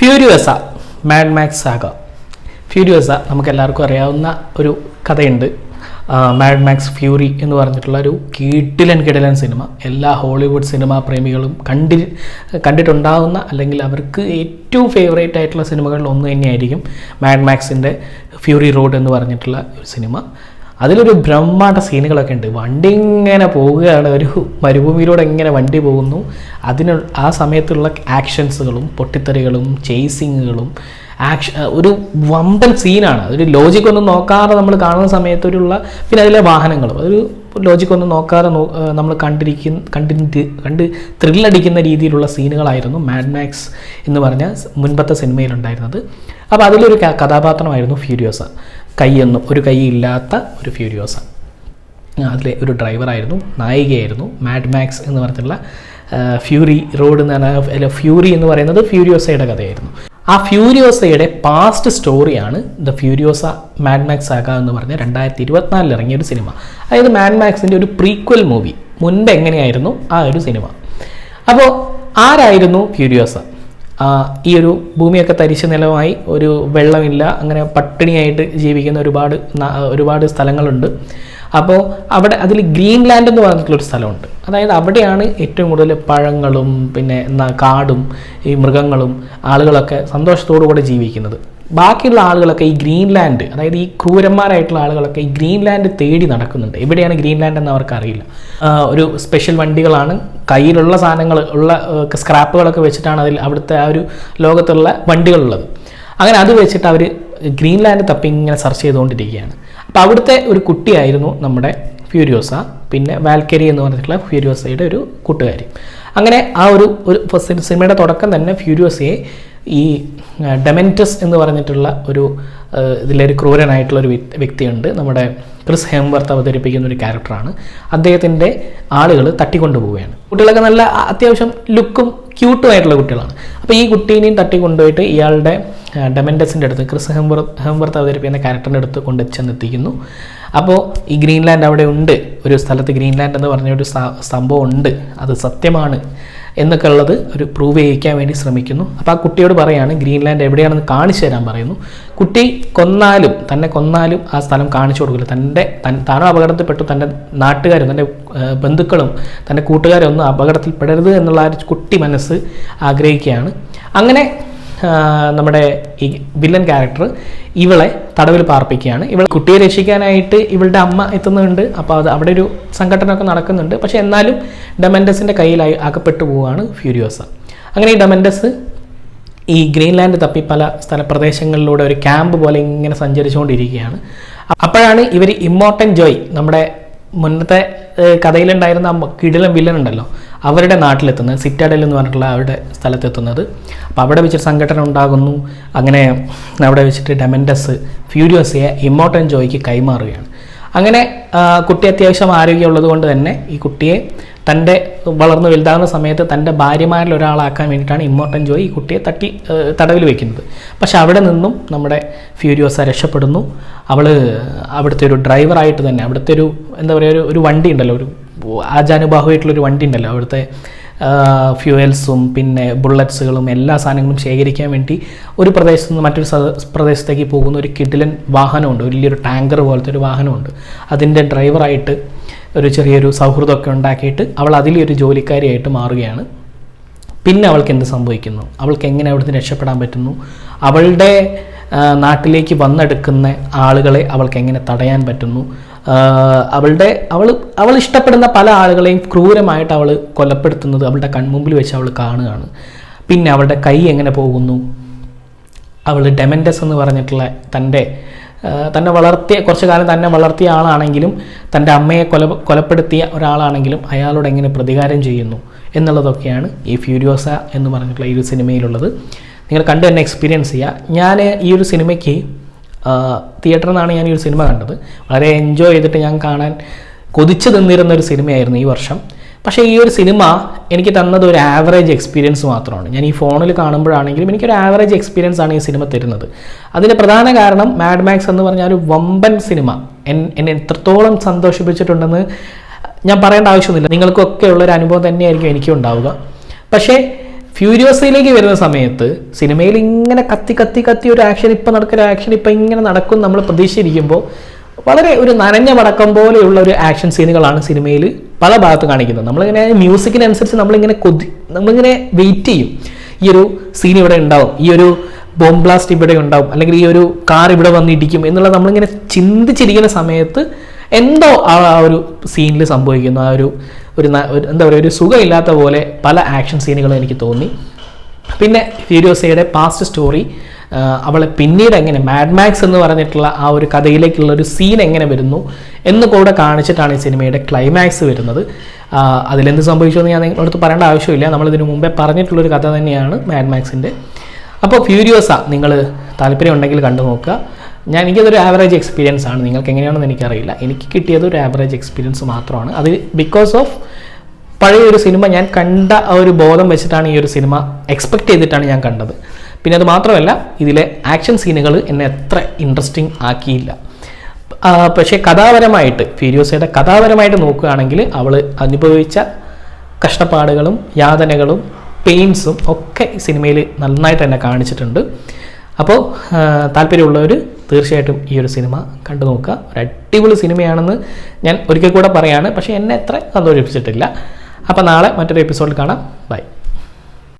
Furiosa mad max saga നമുക്ക് എല്ലാവർക്കും അറിയാവുന്ന ഒരു കഥയുണ്ട്. മാഡ് മാക്സ് ഫ്യൂറി എന്ന് പറഞ്ഞിട്ടുള്ള ഒരു കീട്ടിലൻ കിടലൻ സിനിമ. എല്ലാ ഹോളിവുഡ് സിനിമാ പ്രേമികളും കണ്ടി കണ്ടിട്ടുണ്ടാവുന്ന അല്ലെങ്കിൽ അവർക്ക് ഏറ്റവും ഫേവറേറ്റ് ആയിട്ടുള്ള സിനിമകളിൽ ഒന്ന് തന്നെയായിരിക്കും മാഡ് മാക്സിന്റെ ഫ്യൂറി റോഡ് എന്ന് പറഞ്ഞിട്ടുള്ള ഒരു സിനിമ. അതിലൊരു ബ്രഹ്മാണ്ട സീനുകളൊക്കെ ഉണ്ട്. വണ്ടി ഇങ്ങനെ പോവുകയാണ്. ഒരു മരുഭൂമിയിലൂടെ ഇങ്ങനെ വണ്ടി പോകുന്നു. അതിന് ആ സമയത്തുള്ള ആക്ഷൻസുകളും പൊട്ടിത്തെറികളും ചേസിങ്ങുകളും ആക്ഷൻ ഒരു വമ്പൻ സീനാണ് അതൊരു ലോജിക് ഒന്നും നോക്കാതെ നമ്മൾ കാണുന്ന സമയത്തൊരുള്ള പിന്നെ അതിലെ വാഹനങ്ങളും. അതൊരു ലോജിക് ഒന്നും നോക്കാതെ നമ്മൾ കണ്ടിരിക്കുന്ന കണ്ടി കണ്ട് ത്രില്ലടിക്കുന്ന രീതിയിലുള്ള സീനുകളായിരുന്നു മാഡ് മാക്സ് എന്ന് പറഞ്ഞ മുൻപത്തെ സിനിമയിലുണ്ടായിരുന്നത് അപ്പോൾ അതിലൊരു കഥാപാത്രമായിരുന്നു ഫ്യൂരിയോസ കൈയൊന്നും ഒരു കൈ ഇല്ലാത്ത ഒരു ഫ്യൂരിയോസ അതിലെ ഒരു ഡ്രൈവറായിരുന്നു നായികയായിരുന്നു മാഡ് മാക്സ് എന്ന് പറഞ്ഞിട്ടുള്ള ഫ്യൂറി റോഡ് എന്ന് പറഞ്ഞ അല്ല ഫ്യൂറി എന്ന് പറയുന്നത് ഫ്യൂരിയോസയുടെ കഥയായിരുന്നു. ആ ഫ്യൂരിയോസയുടെ പാസ്റ്റ് സ്റ്റോറിയാണ് ദ ഫ്യൂരിയോസ മാഡ് മാക്സ് ആക എന്ന് പറഞ്ഞ രണ്ടായിരത്തി ഇരുപത്തിനാലിൽ ഇറങ്ങിയ ഒരു സിനിമ അതായത് മാഡ് മാക്സിന്റെ ഒരു പ്രീക്വൽ മൂവി മുൻപ് എങ്ങനെയായിരുന്നു ആ ഒരു സിനിമ അപ്പോൾ ആരായിരുന്നു ഫ്യൂരിയോസ ഈ ഒരു ഭൂമിയൊക്കെ തരിശ് നിലമായി ഒരു വെള്ളമില്ല അങ്ങനെ പട്ടിണിയായിട്ട് ജീവിക്കുന്ന ഒരുപാട് ഒരുപാട് സ്ഥലങ്ങളുണ്ട്. അപ്പോൾ അവിടെ അതിൽ ഗ്രീൻ ലാൻഡ് എന്ന് പറഞ്ഞിട്ടുള്ളൊരു സ്ഥലമുണ്ട്. അതായത് അവിടെയാണ് ഏറ്റവും കൂടുതൽ പഴങ്ങളും പിന്നെ കാടും ഈ മൃഗങ്ങളും ആളുകളൊക്കെ സന്തോഷത്തോടു കൂടെ ജീവിക്കുന്നത്. ബാക്കിയുള്ള ആളുകളൊക്കെ ഈ ഗ്രീൻലാൻഡ് അതായത് ഈ ക്രൂരന്മാരായിട്ടുള്ള ആളുകളൊക്കെ ഈ ഗ്രീൻലാൻഡ് തേടി നടക്കുന്നുണ്ട്. എവിടെയാണ് ഗ്രീൻലാൻഡ് എന്ന് അവർക്ക് അറിയില്ല. ഒരു സ്പെഷ്യൽ വണ്ടികളാണ്. കയ്യിലുള്ള സാധനങ്ങൾ ഉള്ള സ്ക്രാപ്പുകളൊക്കെ വെച്ചിട്ടാണ് അതിൽ അവിടുത്തെ ആ ഒരു ലോകത്തുള്ള വണ്ടികളുള്ളത്. അങ്ങനെ അത് വെച്ചിട്ട് അവർ ഗ്രീൻലാൻഡ് തപ്പി ഇങ്ങനെ സെർച്ച് ചെയ്തുകൊണ്ടിരിക്കുകയാണ്. അപ്പോൾ അവിടുത്തെ ഒരു കുട്ടിയായിരുന്നു നമ്മുടെ ഫ്യൂരിയോസ പിന്നെ വാൽക്കരി എന്ന് പറഞ്ഞിട്ടുള്ള ഫ്യൂരിയോസയുടെ ഒരു കൂട്ടുകാരി. അങ്ങനെ ആ ഒരു ഒരു സിനിമയുടെ തുടക്കം തന്നെ ഫ്യൂരിയോസയെ ഈ ഡെമെന്റസ് എന്ന് പറഞ്ഞിട്ടുള്ള ഒരു ഇതിലൊരു ക്രൂരനായിട്ടുള്ള ഒരു വ്യ- വ്യക്തിയുണ്ട്. നമ്മുടെ ക്രിസ് ഹെംവർത്ത് അവതരിപ്പിക്കുന്ന ഒരു ക്യാരക്ടറാണ്. അദ്ദേഹത്തിന്റെ ആളുകൾ തട്ടിക്കൊണ്ടുപോവുകയാണ്. കുട്ടികളൊക്കെ നല്ല അത്യാവശ്യം ലുക്കും ക്യൂട്ടുമായിട്ടുള്ള കുട്ടികളാണ്. അപ്പോൾ ഈ കുട്ടീനെയും തട്ടിക്കൊണ്ടുപോയിട്ട് ഇയാളുടെ ഡെമെന്റസിന്റെ അടുത്ത് ക്രിസ് ഹെംവർ ഹെംവർത്ത് അവതരിപ്പിക്കുന്ന ക്യാരക്ടറിന്റെ അടുത്ത് കൊണ്ട് ചെന്നെത്തിക്കുന്നു. അപ്പോൾ ഈ ഗ്രീൻലാൻഡ് അവിടെ ഉണ്ട്. ഒരു സ്ഥലത്ത് ഗ്രീൻലാൻഡ് എന്ന് പറഞ്ഞ ഒരു സംഭവം ഉണ്ട്. അത് സത്യമാണ് എന്നൊക്കെ ഉള്ളത് ഒരു പ്രൂവ് ചെയ്യിക്കാൻ വേണ്ടി ശ്രമിക്കുന്നു. അപ്പോൾ ആ കുട്ടിയോട് പറയാണ് ഗ്രീൻലാൻഡ് എവിടെയാണെന്ന് കാണിച്ചു തരാൻ പറയുന്നു. കുട്ടി കൊന്നാലും തന്നെ കൊന്നാലും ആ സ്ഥലം കാണിച്ചു കൊടുക്കില്ല. തന്റെ തൻ താനും അപകടത്തിൽപ്പെട്ടു തന്റെ നാട്ടുകാരും തന്റെ ബന്ധുക്കളും തന്റെ കൂട്ടുകാരും ഒന്നും അപകടത്തിൽപ്പെടരുത് എന്നുള്ള ആ കുട്ടി മനസ്സ് ആഗ്രഹിക്കുകയാണ്. അങ്ങനെ നമ്മുടെ ഈ വില്ലൻ ക്യാരക്ടർ ഇവളെ തടവിൽ പാർപ്പിക്കുകയാണ്. ഇവൾ കുട്ടിയെ രക്ഷിക്കാനായിട്ട് ഇവളുടെ അമ്മ എത്തുന്നുണ്ട്. അപ്പോൾ അത് അവിടെ ഒരു സംഘടനയൊക്കെ നടക്കുന്നുണ്ട്. പക്ഷെ എന്നാലും ഡെമൻഡസിന്റെ കയ്യിലായി അകപ്പെട്ടു പോവുകയാണ് ഫ്യൂരിയോസ. അങ്ങനെ ഈ ഡെമൻഡസ് ഈ ഗ്രീൻലാൻഡ് തപ്പി പല സ്ഥലപ്രദേശങ്ങളിലൂടെ ഒരു ക്യാമ്പ് പോലെ ഇങ്ങനെ സഞ്ചരിച്ചുകൊണ്ടിരിക്കുകയാണ്. അപ്പോഴാണ് ഇവർ ഇമ്മോർട്ടൻ ജോയ് നമ്മുടെ മുന്നത്തെ കഥയിലുണ്ടായിരുന്ന കിടിലം വില്ലൻ ഉണ്ടല്ലോ അവരുടെ നാട്ടിലെത്തുന്നത് സിറ്റാഡൽ എന്ന് പറഞ്ഞിട്ടുള്ള അവരുടെ സ്ഥലത്തെത്തുന്നത്. അപ്പോൾ അവിടെ വെച്ചിട്ട് സംഘടന ഉണ്ടാകുന്നു. അങ്ങനെ അവിടെ വെച്ചിട്ട് ഡെമൻഡസ് ഫ്യൂരിയോസിയെ ഇമ്മോർട്ടൻ ജോയ്ക്ക് കൈമാറുകയാണ്. അങ്ങനെ കുട്ടി അത്യാവശ്യം ആരോഗ്യമുള്ളത് കൊണ്ട് തന്നെ ഈ കുട്ടിയെ തന്റെ വളർന്ന് വലുതാകുന്ന സമയത്ത് തന്റെ ഭാര്യമാരിൽ ഒരാളാക്കാൻ വേണ്ടിയിട്ടാണ് ഇമ്മോർട്ടൻ ജോയ് ഈ കുട്ടിയെ തട്ടി തടവിൽ വയ്ക്കുന്നത് പക്ഷെ അവിടെ നിന്നും നമ്മുടെ ഫ്യൂരിയോസ രക്ഷപ്പെടുന്നു. അവൾ അവിടുത്തെ ഒരു ഡ്രൈവറായിട്ട് തന്നെ അവിടുത്തെ ഒരു എന്താ പറയുക ഒരു ഒരു വണ്ടി ഉണ്ടല്ലോ ഒരു ആചാനുബാഹുവായിട്ടുള്ളൊരു വണ്ടി ഉണ്ടല്ലോ അവിടുത്തെ ഫ്യൂവൽസും പിന്നെ ബുള്ളറ്റ്സുകളും എല്ലാ സാധനങ്ങളും ശേഖരിക്കാൻ വേണ്ടി ഒരു പ്രദേശത്ത് നിന്ന് മറ്റൊരു പ്രദേശത്തേക്ക് പോകുന്ന ഒരു കിഡിലൻ വാഹനമുണ്ട്. വലിയൊരു ടാങ്കർ പോലത്തെ ഒരു വാഹനമുണ്ട്. അതിന്റെ ഡ്രൈവറായിട്ട് ഒരു ചെറിയൊരു സൗഹൃദമൊക്കെ ഉണ്ടാക്കിയിട്ട് അവൾ അതിലൊരു ജോലിക്കാരിയായിട്ട് മാറുകയാണ്. പിന്നെ അവൾക്ക് എന്ത് സംഭവിക്കുന്നു? അവൾക്ക് എങ്ങനെ അവിടുന്ന് രക്ഷപ്പെടാൻ പറ്റുന്നു? അവളുടെ നാട്ടിലേക്ക് വന്നെടുക്കുന്ന ആളുകളെ അവൾക്ക് എങ്ങനെ തടയാൻ പറ്റുന്നു? അവളുടെ അവൾ അവൾ ഇഷ്ടപ്പെടുന്ന പല ആളുകളെയും ക്രൂരമായിട്ട് അവൾ കൊലപ്പെടുത്തുന്നത് അവളുടെ കൺമുമ്പിൽ വെച്ച് അവൾ കാണുകയാണ്. പിന്നെ അവളുടെ കൈ എങ്ങനെ പോകുന്നു? അവൾ ഡെമൻഡസ് എന്ന് പറഞ്ഞിട്ടുള്ള തന്റെ തന്നെ വളർത്തിയ കുറച്ച് കാലം തന്നെ വളർത്തിയ ആളാണെങ്കിലും തന്റെ അമ്മയെ കൊല കൊലപ്പെടുത്തിയ ഒരാളാണെങ്കിലും അയാളോട് എങ്ങനെ പ്രതികാരം ചെയ്യുന്നു എന്നുള്ളതൊക്കെയാണ് ഈ ഫ്യൂരിയോസ എന്ന് പറഞ്ഞിട്ടുള്ള ഈ ഒരു സിനിമയിലുള്ളത്. നിങ്ങൾ കണ്ടു തന്നെ എക്സ്പീരിയൻസ് ചെയ്യുക ഞാൻ ഈ ഒരു സിനിമയ്ക്ക് തിയേറ്ററിൽ നിന്നാണ് ഞാൻ ഈ ഒരു സിനിമ കണ്ടത്. വളരെ എൻജോയ് ചെയ്തിട്ട് ഞാൻ കാണാൻ കൊതിച്ചു നിന്നിരുന്ന ഒരു സിനിമയായിരുന്നു ഈ വർഷം. പക്ഷേ ഈ ഒരു സിനിമ എനിക്ക് തന്നത് ഒരു ആവറേജ് എക്സ്പീരിയൻസ് മാത്രമാണ്. ഞാൻ ഈ ഫോണിൽ കാണുമ്പോഴാണെങ്കിലും എനിക്കൊരു ആവറേജ് എക്സ്പീരിയൻസ് ആണ് ഈ സിനിമ തരുന്നത്. അതിന്റെ പ്രധാന കാരണം മാഡ് മാക്സ് എന്ന് പറഞ്ഞ ഒരു വമ്പൻ സിനിമ. എന്നെ എത്രത്തോളം സന്തോഷിപ്പിച്ചിട്ടുണ്ടെന്ന് ഞാൻ പറയേണ്ട ആവശ്യമൊന്നുമില്ല. നിങ്ങൾക്കൊക്കെ ഉള്ളൊരു അനുഭവം തന്നെയായിരിക്കും എനിക്കും ഉണ്ടാവുക. പക്ഷേ ഫ്യൂരിയോസയിലേക്ക് വരുന്ന സമയത്ത് സിനിമയിൽ ഇങ്ങനെ കത്തി കത്തി കത്തി ഒരു ആക്ഷൻ ഇപ്പം നടക്കുന്ന ആക്ഷൻ ഇപ്പം ഇങ്ങനെ നടക്കും നമ്മൾ പ്രതീക്ഷിച്ചിരിക്കുമ്പോൾ വളരെ ഒരു നനഞ്ഞ വടക്കം പോലെയുള്ള ഒരു ആക്ഷൻ സീനുകളാണ് സിനിമയിൽ പല ഭാഗത്തും കാണിക്കുന്നത്. നമ്മളിങ്ങനെ മ്യൂസിക്കിനനുസരിച്ച് നമ്മളിങ്ങനെ കൊതി നമ്മളിങ്ങനെ വെയിറ്റ് ചെയ്യും. ഈ ഒരു സീൻ ഇവിടെ ഉണ്ടാവും. ഈ ഒരു ബോംബ് ബ്ലാസ്റ്റ് ഇവിടെ ഉണ്ടാവും. അല്ലെങ്കിൽ ഈ ഒരു കാർ ഇവിടെ വന്നിടിക്കും എന്നുള്ളത് നമ്മളിങ്ങനെ ചിന്തിച്ചിരിക്കുന്ന സമയത്ത് എന്തോ ആ ഒരു സീനിൽ സംഭവിക്കുന്നു. ആ ഒരു ഒരു എന്താ പറയുക ഒരു സുഖമില്ലാത്ത പോലെ പല ആക്ഷൻ സീനുകളും എനിക്ക് തോന്നി. പിന്നെ ഫ്യൂരിയോസയുടെ പാസ്റ്റ് സ്റ്റോറി അവളെ പിന്നീട് എങ്ങനെ മാഡ് മാക്സ് എന്ന് പറഞ്ഞിട്ടുള്ള ആ ഒരു കഥയിലേക്കുള്ള ഒരു സീൻ എങ്ങനെ വരുന്നു എന്ന് കൂടെ കാണിച്ചിട്ടാണ് ഈ സിനിമയുടെ ക്ലൈമാക്സ് വരുന്നത്. അതിലെന്ത് സംഭവിച്ചു എന്ന് ഞാൻ നിങ്ങളടുത്ത് പറയേണ്ട ആവശ്യമില്ല. നമ്മളിതിനു മുമ്പേ പറഞ്ഞിട്ടുള്ളൊരു കഥ തന്നെയാണ് മാഡ് മാക്സിന്റെ അപ്പോൾ ഫ്യൂരിയോസ നിങ്ങൾ താല്പര്യം ഉണ്ടെങ്കിൽ കണ്ടു നോക്കുക. ഞാൻ എനിക്കതൊരു ആവറേജ് എക്സ്പീരിയൻസ് ആണ്. നിങ്ങൾക്ക് എങ്ങനെയാണെന്ന് എനിക്കറിയില്ല. എനിക്ക് കിട്ടിയത് ഒരു ആവറേജ് എക്സ്പീരിയൻസ് മാത്രമാണ്. അത് ബിക്കോസ് ഓഫ് പഴയ ഒരു സിനിമ ഞാൻ കണ്ട ആ ഒരു ബോധം വെച്ചിട്ടാണ് ഈ ഒരു സിനിമ എക്സ്പെക്ട് ചെയ്തിട്ടാണ് ഞാൻ കണ്ടത്. പിന്നെ അത് മാത്രമല്ല ഇതിലെ ആക്ഷൻ സീനുകൾ എന്നെ എത്ര ഇൻട്രസ്റ്റിംഗ് ആക്കിയില്ല. പക്ഷേ കഥാപരമായിട്ട് ഫീരിയോസയുടെ കഥാപരമായിട്ട് നോക്കുകയാണെങ്കിൽ അവൾ അനുഭവിച്ച കഷ്ടപ്പാടുകളും യാതനകളും പെയിൻസും ഒക്കെ സിനിമയിൽ നന്നായിട്ട് തന്നെ കാണിച്ചിട്ടുണ്ട്. അപ്പോൾ താല്പര്യമുള്ളവർ തീർച്ചയായിട്ടും ഈ ഒരു സിനിമ കണ്ടു നോക്കുക. ഒരു അടിപൊളി സിനിമയാണെന്ന് ഞാൻ ഒരിക്കൽ കൂടെ പറയാണ്. പക്ഷേ എന്നെ അത്ര സന്തോഷിപ്പിച്ചിട്ടില്ല. അപ്പോൾ നാളെ മറ്റൊരു എപ്പിസോഡിൽ കാണാം. ബൈ